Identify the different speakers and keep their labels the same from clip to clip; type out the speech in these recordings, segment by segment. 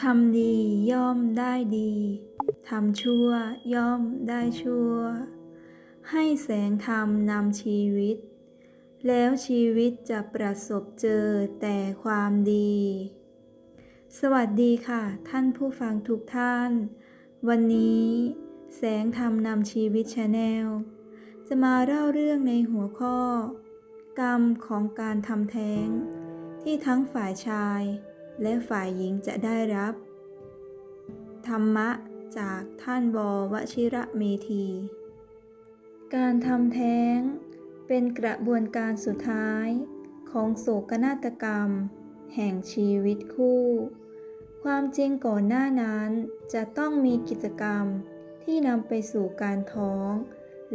Speaker 1: ทำดีย่อมได้ดี ทำชั่วย่อมได้ชั่ว ให้แสงธรรมนำชีวิต แล้วชีวิตจะประสบเจอแต่ความดี สวัสดีค่ะ ท่านผู้ฟังทุกท่าน วันนี้ แสงธรรมนำชีวิตชาแนล จะมาเล่าเรื่องในหัวข้อ กรรมของการทำแท้ง ที่ทั้งฝ่ายชาย และฝ่ายหญิงจะได้รับ ธรรมะจากท่านบวชิระเมธี การทำแท้ง เป็นกระบวนการสุดท้ายของโศกนาฏกรรม แห่งชีวิตคู่ ความจริงก่อนหน้านั้นจะต้องมีกิจกรรมที่นำไปสู่การท้อง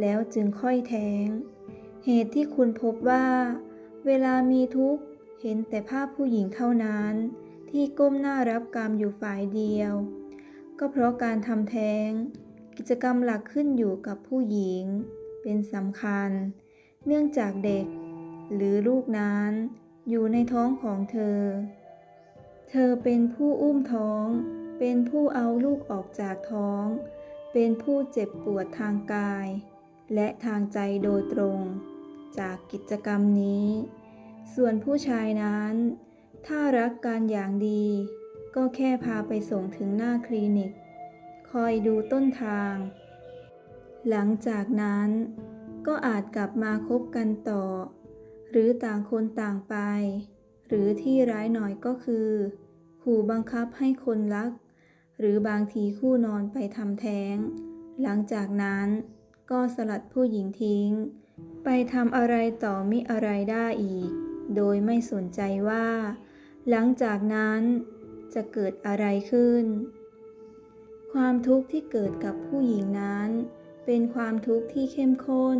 Speaker 1: แล้วจึงค่อยแท้ง เหตุที่คุณพบว่า เวลามีทุกข์เห็นแต่ภาพผู้หญิงเท่านั้น ที่ก้มหน้ารับกรรมอยู่ฝ่ายเดียว ก็เพราะการทำแท้ง กิจกรรมหลักขึ้นอยู่กับผู้หญิง เป็นสำคัญ เนื่องจากเด็ก หรือลูกนั้นอยู่ในท้องของเธอ เธอเป็นผู้อุ้มท้อง เป็นผู้เอาลูกออกจากท้อง เป็นผู้เจ็บปวดทางกาย และทางใจโดยตรง จากกิจกรรมนี้ ส่วนผู้ชายนั้น ถ้ารักกันอย่างดี ก็แค่พาไปส่งถึงหน้าคลินิก คอยดูต้นทาง หลังจากนั้นก็อาจกลับมาคบกันต่อ หรือต่างคนต่างไป หรือที่ร้ายหน่อยก็คือขู่บังคับให้คนรัก หรือบางทีคู่นอนไปทำแท้ง หลังจากนั้นก็สลัดผู้หญิงทิ้ง ไปทำอะไรต่อมิอะไรได้อีก โดยไม่สนใจว่า หลังจากนั้นจะเกิดอะไรขึ้น ความทุกข์ที่เกิดกับผู้หญิงนั้น เป็นความทุกข์ที่เข้มข้น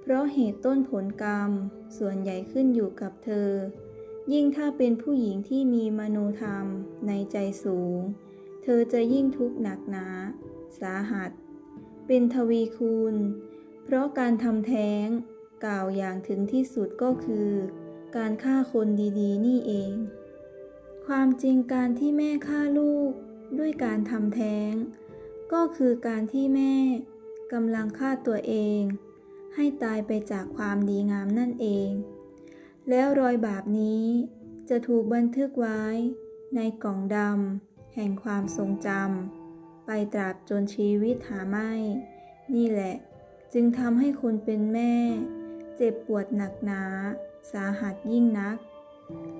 Speaker 1: เพราะเหตุต้นผลกรรมส่วนใหญ่ขึ้นอยู่กับเธอ ยิ่งถ้าเป็นผู้หญิงที่มีมโนธรรมในใจสูง เธอจะยิ่งทุกข์หนักหนา สาหัส เป็นทวีคูณ เพราะการทำแท้งกล่าวอย่างถึงที่สุดก็คือ การฆ่าคนดีๆ นี่เอง ความจริงการที่แม่ฆ่าลูกด้วยการทำแท้ง ก็คือการที่แม่กำลังฆ่าตัวเอง ให้ตายไปจากความดีงามนั่นเอง แล้วรอยบาปนี้จะถูกบันทึกไว้ในกล่องดำแห่งความทรงจำไปตราบจนชีวิตหาไม่ นี่แหละ จึงทำให้คนเป็นแม่ เจ็บปวดหนักหนา สาหัสยิ่งนัก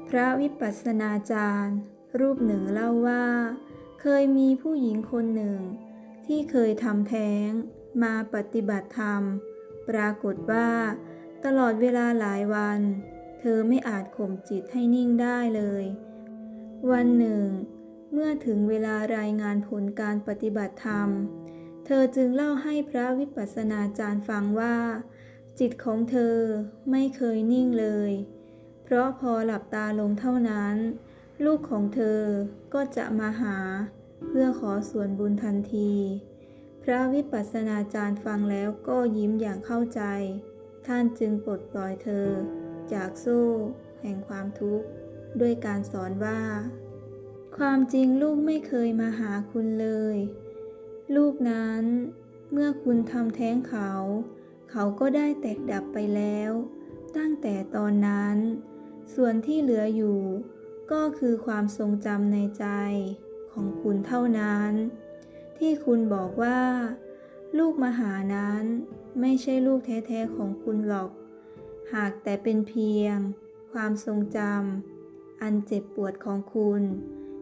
Speaker 1: พระวิปัสสนาจารย์ รูปหนึ่งเล่าว่า เคยมีผู้หญิงคนหนึ่ง ที่เคยทำแท้ง มาปฏิบัติธรรม ปรากฏว่า ตลอดเวลาหลายวัน เธอไม่อาจข่มจิตให้นิ่งได้เลย วันหนึ่ง เมื่อถึงเวลารายงานผลการปฏิบัติธรรม เธอจึงเล่าให้พระวิปัสสนาจารย์ฟังว่า จิตของเธอไม่เคยนิ่งเลยเพราะพอหลับตาลงเท่านั้น ลูกของเธอก็จะมาหา เพื่อขอส่วนบุญทันที พระวิปัสสนาจารย์ฟังแล้วก็ยิ้มอย่างเข้าใจ ท่านจึงปลดปล่อยเธอ จากโซ่แห่งความทุกข์ ด้วยการสอนว่า ความจริงลูกไม่เคยมาหาคุณเลย ลูกนั้นเมื่อคุณทำแท้งเขา เขาก็ได้แตกดับไปแล้ว ตั้งแต่ตอนนั้น ส่วนที่เหลืออยู่ ก็คือความทรงจำในใจของคุณเท่านั้น ที่คุณบอกว่า ลูกมาหานั้นไม่ใช่ลูกแท้ๆของคุณหรอก หากแต่เป็นเพียง ความทรงจำอันเจ็บปวดของคุณ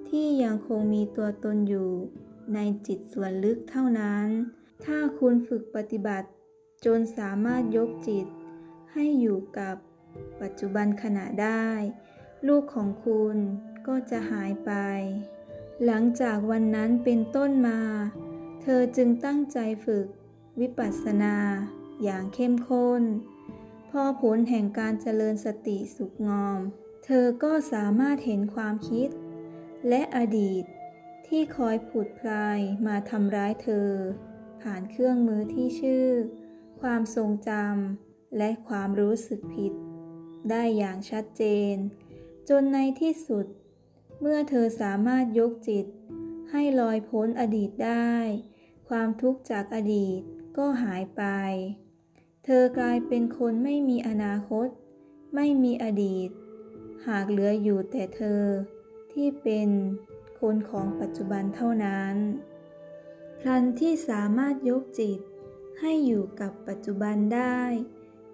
Speaker 1: ที่ยังคงมีตัวตนอยู่ในจิตส่วนลึกเท่านั้น ถ้าคุณฝึกปฏิบัติจนสามารถยกจิตให้อยู่กับ ปัจจุบันขณะได้ ลูกของคุณก็จะหายไป หลังจากวันนั้นเป็นต้นมา เธอจึงตั้งใจฝึกวิปัสสนาอย่างเข้มข้น พอผลแห่งการเจริญสติสุขงอม เธอก็สามารถเห็นความคิด และอดีตที่คอยผุดพลายมาทำร้ายเธอ ผ่านเครื่องมือที่ชื่อ ความทรงจำและความรู้สึกผิด ได้อย่างชัดเจน จนในที่สุด เมื่อเธอสามารถยกจิต ให้ลอยพ้นอดีตได้ ความทุกข์จากอดีตก็หายไป เธอกลายเป็นคนไม่มีอนาคต ไม่มีอดีต หากเหลืออยู่แต่เธอที่เป็นคนของปัจจุบันเท่านั้น พลันที่สามารถยกจิตให้อยู่กับปัจจุบันได้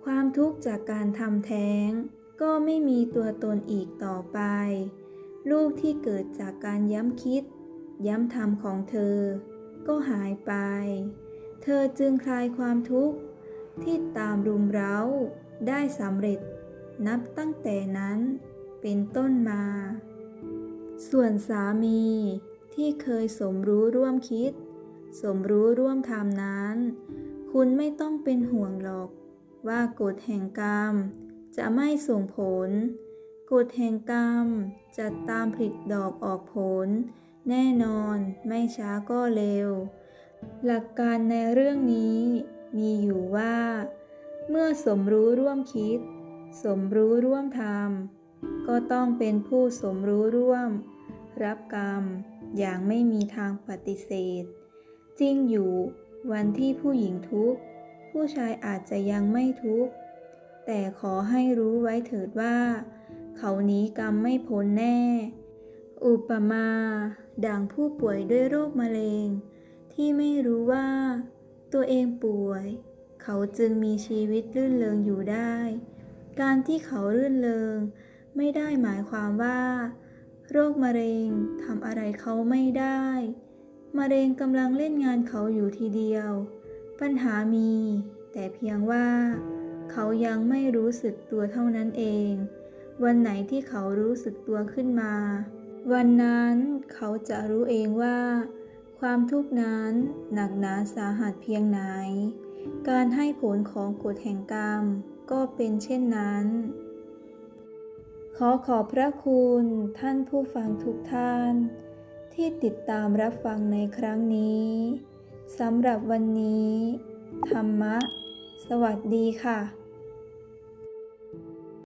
Speaker 1: ความทุกข์จากการทำแท้ง ก็ไม่มีตัวตนอีกต่อไป ลูกที่เกิดจากการย้ำคิด ย้ำทำของเธอ ก็หายไป เธอจึงคลายความทุกข์ที่ตามรุมเร้าได้สำเร็จ นับตั้งแต่นั้นเป็นต้นมา ส่วนสามีที่เคยสมรู้ร่วมคิด สมรู้ร่วมทำนั้น คุณไม่ต้องเป็นห่วงหรอก ว่ากฎแห่งกรรม จะไม่ส่งผล กฎแห่งกรรมจะตามผลิดอกออกผล แน่นอนไม่ช้าก็เร็ว หลักการในเรื่องนี้มีอยู่ว่า เมื่อสมรู้ร่วมคิด สมรู้ร่วมทำก็ต้องเป็นผู้สมรู้ร่วม รับกรรมอย่างไม่มีทางปฏิเสธ จริงอยู่วันที่ผู้หญิงทุกข์ ผู้ชายอาจจะยังไม่ทุกข์ แต่ขอให้รู้ไว้เถิดว่า เขาหนีกรรมไม่พ้นแน่ อุปมา ดังผู้ป่วยด้วยโรคมะเร็ง ที่ไม่รู้ว่า ตัวเองป่วย เขาจึงมีชีวิตรื่นเริงอยู่ได้ การที่เขารื่นเริง ไม่ได้หมายความว่า โรคมะเร็งทำอะไรเขาไม่ได้ มะเร็งกำลังเล่นงานเขาอยู่ทีเดียว ปัญหามี แต่เพียงว่า เขายังไม่รู้สึกตัวเท่านั้นเอง วันไหนที่เขารู้สึกตัวขึ้นมา วันนั้นเขาจะรู้เองว่า ความทุกข์นั้นหนักหนาสาหัสเพียงไหน การให้ผลของกฎแห่งกรรมก็เป็นเช่นนั้น ขอขอบพระคุณท่านผู้ฟังทุกท่าน ที่ติดตามรับฟังในครั้งนี้ สำหรับวันนี้ ธรรมะ สวัสดีค่ะ